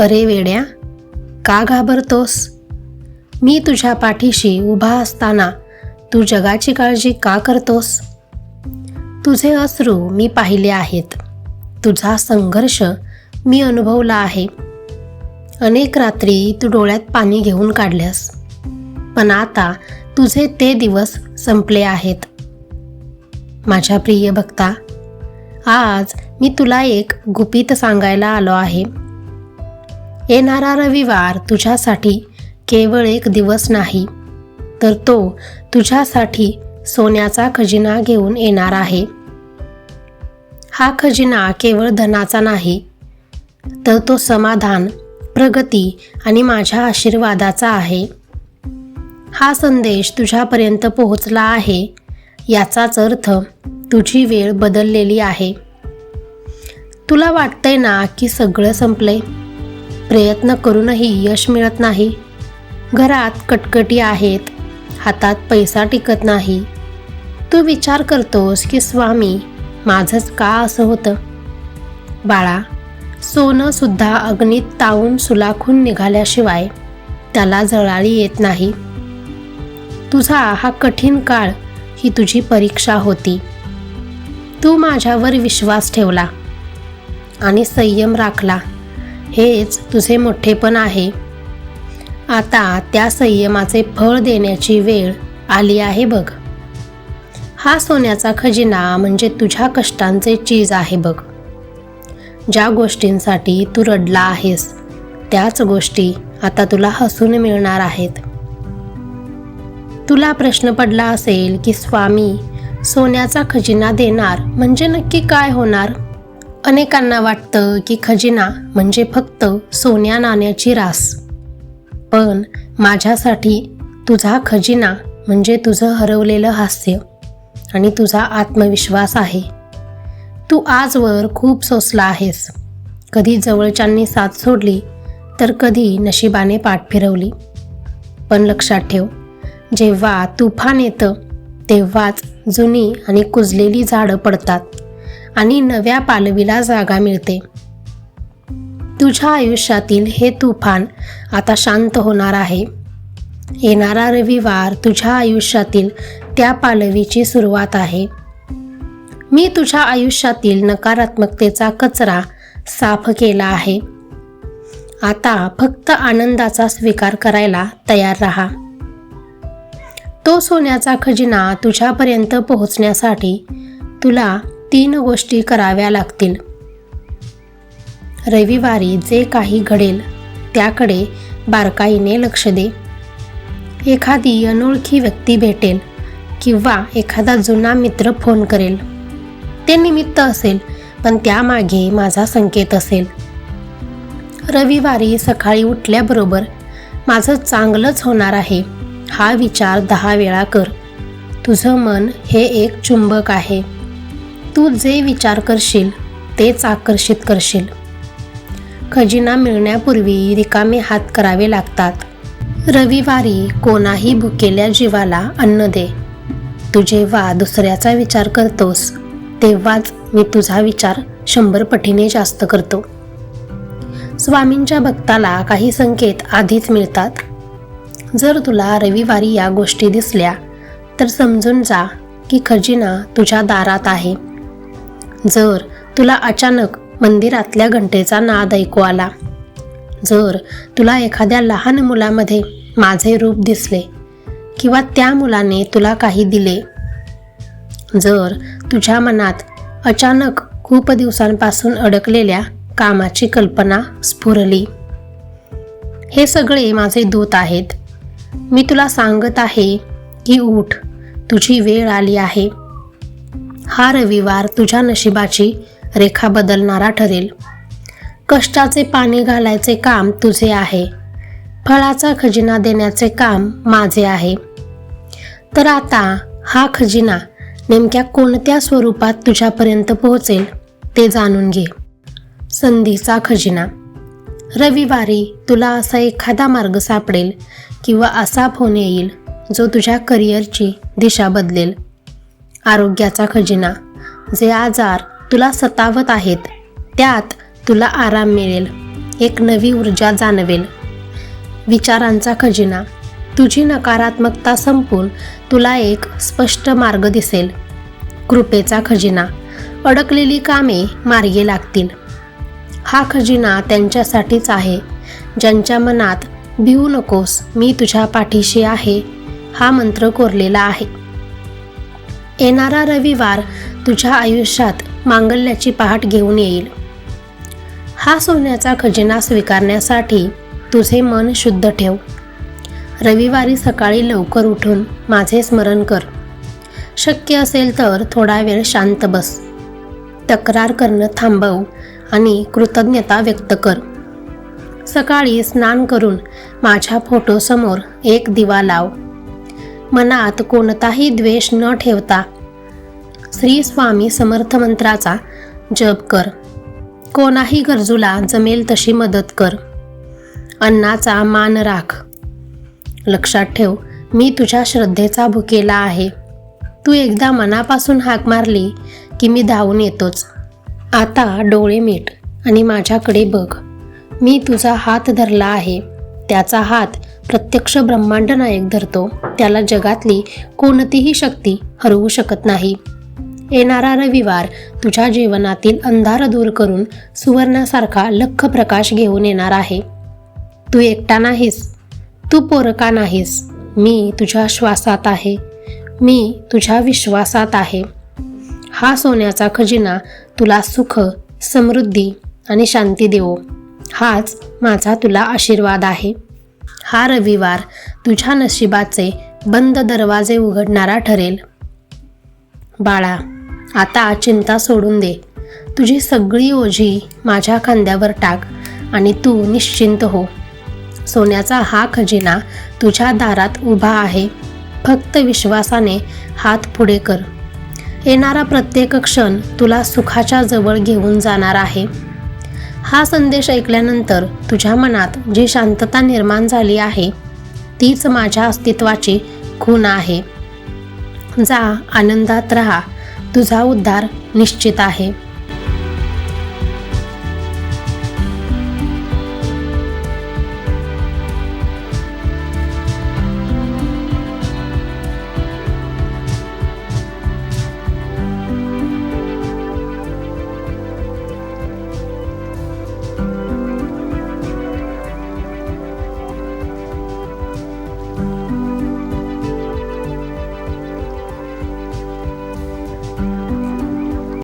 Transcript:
अरे वेड्या का घाबरतोस? मी तुझ्या पाठीशी उभा असताना तू जगाची काळजी का करतोस? तुझे अश्रू मी पाहिले आहेत. तुझा संघर्ष मी अनुभवला आहे. अनेक रात्री तू डोळ्यात पाणी घेऊन काढल्यास. पण आता तुझे ते दिवस संपले आहेत. माझ्या प्रिय भक्ता आज मी तुला एक गुपित सांगायला आलो आहे. येणारा रविवार तुझ्यासाठी केवळ एक दिवस नाही तर तो तुझ्यासाठी सोन्याचा खजिना घेऊन येणार आहे. हा खजिना केवळ धनाचा नाही तर तो समाधान प्रगती आणि माझ्या आशीर्वादाचा आहे. हा संदेश तुझ्यापर्यंत पोहोचला आहे याचाच अर्थ तुझी वेळ बदललेली आहे. तुला वाटतंय ना की सगळं संपलंय? प्रयत्न करूनही यश मिळत नाही. घरात कटकटी आहेत. हातात पैसा टिकत नाही. तू विचार करतोस की स्वामी माझंच का असं होतं? बाळा सोनंसुद्धा अग्नीत तावून सुलाखून निघाल्याशिवाय त्याला जळाळी येत नाही. तुझा हा कठीण काळ ही तुझी परीक्षा होती. तू माझ्यावर विश्वास ठेवला आणि संयम राखला. हेच तुझे मोठेपण आहे. आता त्या संयमाचे फळ देण्याची वेळ आली आहे बघ. हा सोन्याचा खजिना म्हणजे तुझ्या कष्टांचे चीज आहे बघ. ज्या गोष्टींसाठी तू रडला आहेस त्याच गोष्टी आता तुला हसून मिळणार आहेत. तुला प्रश्न पडला असेल की स्वामी सोन्याचा खजिना देणार म्हणजे नक्की काय होणार? अनेकांना वाटतं की खजिना म्हणजे फक्त सोन्या नाण्याची रास. पण माझ्यासाठी तुझा खजिना म्हणजे तुझं हरवलेलं हास्य आणि तुझा आत्मविश्वास आहे. तू आजवर खूप सोसला आहेस. कधी जवळच्यांनी साथ सोडली तर कधी नशिबाने पाठ फिरवली. पण लक्षात ठेव जेव्हा तुफान येतं तेव्हाच जुनी आणि कुजलेली झाडं पडतात. आणि नव्या पालवीला जागा मिळते. तुझ्या आयुष्यातील हे तुफान आता शांत होणार आहे. येणारा रविवार तुझ्या आयुष्यातील त्या पालवीची सुरुवात आहे. मी तुझ्या आयुष्यातील नकारात्मकतेचा कचरा साफ केला आहे. आता फक्त आनंदाचा स्वीकार करायला तयार राहा. तो सोन्याचा खजिना तुझ्यापर्यंत पोहोचण्यासाठी तुला तीन गोष्टी कराव्या लागतील. रविवारी जे काही घडेल त्याकडे बारकाईने लक्ष दे. एखादी अनोळखी व्यक्ती भेटेल किंवा एखादा जुना मित्र फोन करेल. ते निमित्त असेल पण त्यामागे माझा संकेत असेल. रविवारी सकाळी उठल्याबरोबर माझं चांगलंच होणार आहे हा विचार दहा वेळा कर. तुझं मन हे एक चुंबक आहे. तू जे विचार करशील तेच आकर्षित करशील. खजिना मिळण्यापूर्वी रिकामे हात करावे लागतात. रविवारी कोणाही भुकेल्या जीवाला अन्न दे. तू जेव्हा दुसऱ्याचा विचार करतोस तेव्हाच मी तुझा विचार शंभर पटीने जास्त करतो. स्वामींच्या भक्ताला काही संकेत आधीच मिळतात. जर तुला रविवारी या गोष्टी दिसल्या तर समजून जा की खजिना तुझ्या दारात आहे. जर तुला अचानक मंदिरातल्या घंटेचा नाद ऐकू आला जर तुला एखाद्या लहान मुलामध्ये माझे रूप दिसले किंवा त्या मुलाने तुला काही दिले जर तुझ्या मनात अचानक खूप दिवसांपासून अडकलेल्या कामाची कल्पना स्फुरली. हे सगळे माझे दूत आहेत. मी तुला सांगत आहे की उठ तुझी वेळ आली आहे. हा रविवार तुझ्या नशिबाची रेखा बदलणारा ठरेल. कष्टाचे पाणी घालायचे काम तुझे आहे. फळाचा खजिना देण्याचे काम माझे आहे. तर आता हा खजिना नेमक्या कोणत्या स्वरूपात तुझ्यापर्यंत पोहोचेल ते जाणून घे. संधीचा खजिना. रविवारी तुला असा एखादा मार्ग सापडेल किंवा असा फोन येईल जो तुझ्या करिअरची दिशा बदलेल. आरोग्याचा खजिना. जे आजार तुला सतावत आहेत त्यात तुला आराम मिळेल. एक नवी ऊर्जा जाणवेल. विचारांचा खजिना. तुझी नकारात्मकता संपून तुला एक स्पष्ट मार्ग दिसेल. कृपेचा खजिना. अडकलेली कामे मार्गी लागतील. हा खजिना त्यांच्यासाठीच आहे. ज्यांच्या मनात भिवू नकोस मी तुझ्या पाठीशी आहे हा मंत्र कोरलेला आहे. येणारा रविवार तुझ्या आयुष्यात मांगल्याची पहाट घेऊन येईल. हा सोन्याचा खजिना स्वीकारण्यासाठी तुझे मन शुद्ध ठेव. रविवारी सकाळी लवकर उठून माझे स्मरण कर. शक्य असेल तर थोडा वेळ शांत बस. तक्रार करणं थांबव आणि कृतज्ञता व्यक्त कर. सकाळी स्नान करून माझ्या फोटोसमोर एक दिवा लाव. मनात कोणताही द्वेष न ठेवता श्री स्वामी समर्थ मंत्राचा जप कर. कोणाही गरजूला जमेल तशी मदत कर. अन्नाचा मान राख. लक्षात ठेव मी तुझ्या श्रद्धेचा भुकेला आहे. तू एकदा मनापासून हाक मारली की मी धावून येतोच. आता डोळे मीट आणि माझ्याकडे बघ. मी तुझा हात धरला आहे. त्याचा हात प्रत्यक्ष ब्रह्मांड नायक धरतो त्याला जगातली कोणतीही शक्ती हरवू शकत नाही. येणारा रविवार तुझ्या जीवनातील अंधार दूर करून सुवर्णासारखा लख प्रकाश घेऊन येणार आहे. तू एकटा नाहीस. तू पोरका नाहीस. मी तुझ्या श्वासात आहे. मी तुझ्या विश्वासात आहे. हा सोन्याचा खजिना तुला सुख समृद्धी आणि शांती देवो. हाच माझा तुला आशीर्वाद आहे. हा रविवार तुझ्या नशिबाचे बंद दरवाजे उघडणारा ठरेल. बाळा आता चिंता सोडून दे. तुझी सगळी ओझी माझ्या खांद्यावर टाक आणि तू निश्चिंत हो. सोन्याचा हा खजिना तुझ्या दारात उभा आहे. फक्त विश्वासाने हात पुढे कर. येणारा प्रत्येक क्षण तुला सुखाच्या जवळ घेऊन जाणार आहे. हा संदेश ऐकल्यानंतर तुझ्या मनात जी शांतता निर्माण झाली आहे तीच माझ्या अस्तित्वाची खूण आहे. जा आनंदात राहा. तुझा उद्धार निश्चित आहे.